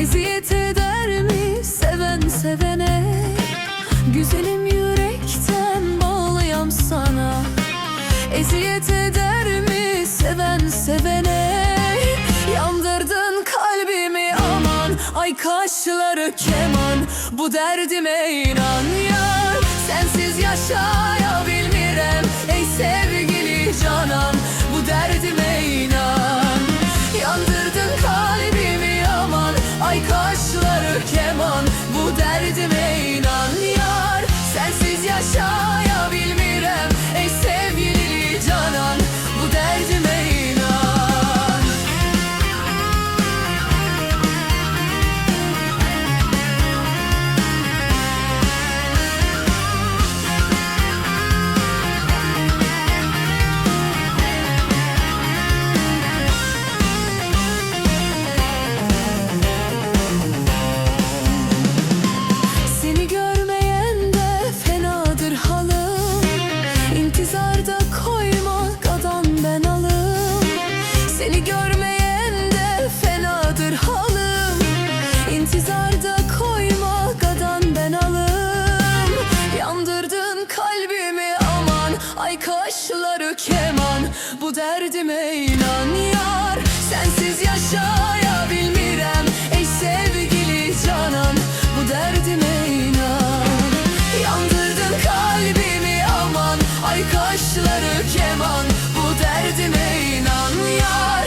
Eziyet eder mi seven sevene? Güzelim yürekten bağlıyam sana. Eziyet eder mi seven sevene? Yandırdın kalbimi aman Ay kaşları keman. Bu derdime inan yar Sensiz yaşayabilmirem. Ey sevgili canan Bu derdime Ay kaşları keman Bu derdime inan yar. Sensiz yaşayabilmirem Ey sevgili canan Bu derdime inan. Yandırdın kalbimi aman Ay kaşları keman Bu derdime inan yar.